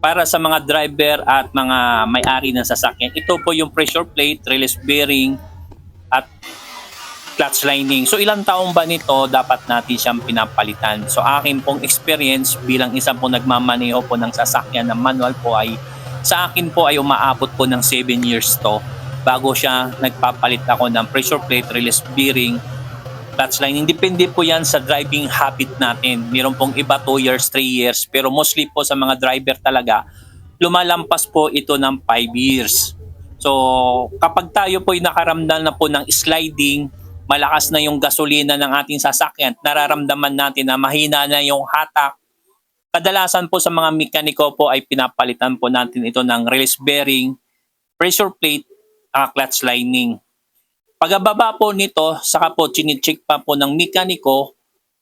para sa mga driver at mga may-ari ng sasakyan. Ito po yung pressure plate, release bearing, at clutch lining. So ilang taong ba nito dapat natin siyang pinapalitan? So akin pong experience bilang isang po nagmamaneho po ng sasakyan ng manual po ay sa akin po ay umaabot po ng 7 years to bago siya nagpapalit ako ng pressure plate, release bearing, clutch lining. Depende po yan sa driving habit natin. Meron pong iba 2 years, 3 years. Pero mostly po sa mga driver talaga, lumalampas po ito ng 5 years. So kapag tayo po ay nakaramdam na po ng sliding, malakas na yung gasolina ng ating sasakyan, nararamdaman natin na mahina na yung hatak, kadalasan po sa mga mekaniko po ay pinapalitan po natin ito ng release bearing, pressure plate, ah, clutch lining. Pagababa po nito, saka po chinicheck pa po ng mekaniko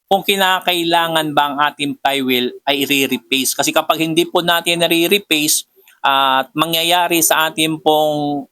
kung kinakailangan ba ang ating flywheel ay i-repace. Kasi kapag hindi po natin nare-repace at mangyayari sa ating pong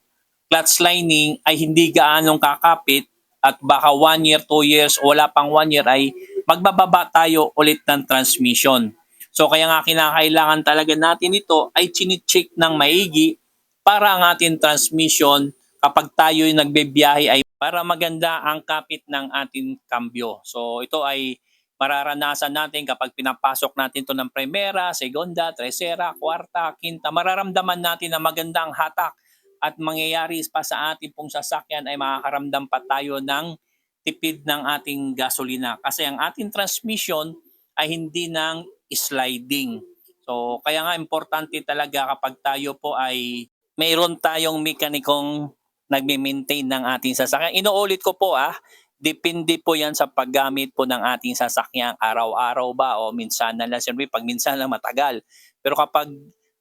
clutch lining ay hindi gaanong kakapit at baka 1 year, 2 years, o wala pang 1 year ay magbababa tayo ulit ng transmission. So kaya nga kinakailangan talaga natin ito ay chinicheck ng maigi para ang ating transmission kapag tayo yung nagbebiyahe ay para maganda ang kapit ng ating kambyo. So ito ay mararanasan natin kapag pinapasok natin to ng primera, segunda, tercera, kwarta, quinta. Mararamdaman natin na maganda ang hatak at mangyayari pa sa ating pong sasakyan ay makakaramdam pa tayo ng tipid ng ating gasolina. Kasi ang ating transmission ay hindi ng sliding. So kaya nga importante talaga kapag tayo po ay mayroon tayong mekanikong nagme-maintain ng ating sasakyan. Inuulit ko po ah, depende po yan sa paggamit po ng ating sasakyan. Araw-araw ba o minsan na lang, siyempre pag minsan lang matagal. Pero kapag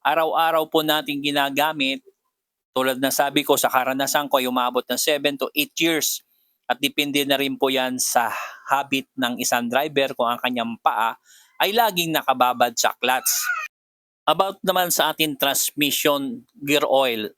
araw-araw po natin ginagamit, tulad na sabi ko sa karanasan ko umabot ng 7 to 8 years. At depende na rin po yan sa habit ng isang driver kung ang kanyang paa ay laging nakababad sa clutch. About naman sa ating transmission gear oil,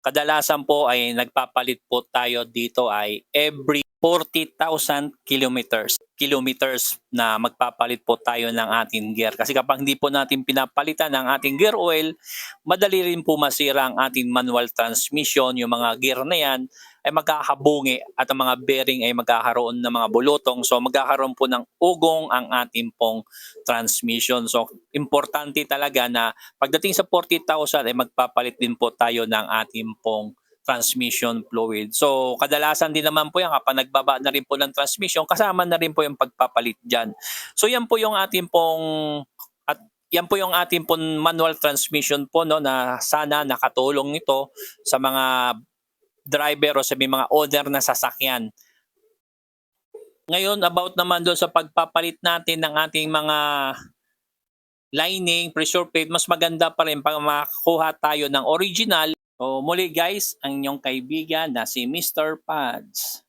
kadalasan po ay nagpapalit po tayo dito ay every 40,000 kilometers kilometers na magpapalit po tayo ng ating gear. Kasi kapag hindi po natin pinapalitan ang ating gear oil, madali rin po masira ang ating manual transmission. Yung mga gear na yan ay magkakabungi at ang mga bearing ay magkakaroon ng mga bulutong. So magkakaroon po ng ugong ang ating pong transmission. So importante talaga na pagdating sa 40,000 ay magpapalit din po tayo ng ating pong transmission fluid. So, kadalasan din naman po yan kapag nagbaba na rin po ng transmission, kasama na rin po yung pagpapalit dyan. So, yan po yung ating pong at yan po yung ating pong manual transmission po no na sana nakatulong ito sa mga driver o sa may mga owner na sasakyan. Ngayon, about naman doon sa pagpapalit natin ng ating mga lining, pressure plate, mas maganda pa rin pag makakuha tayo ng original So muli guys, ang inyong kaibigan na si Mr. Pads.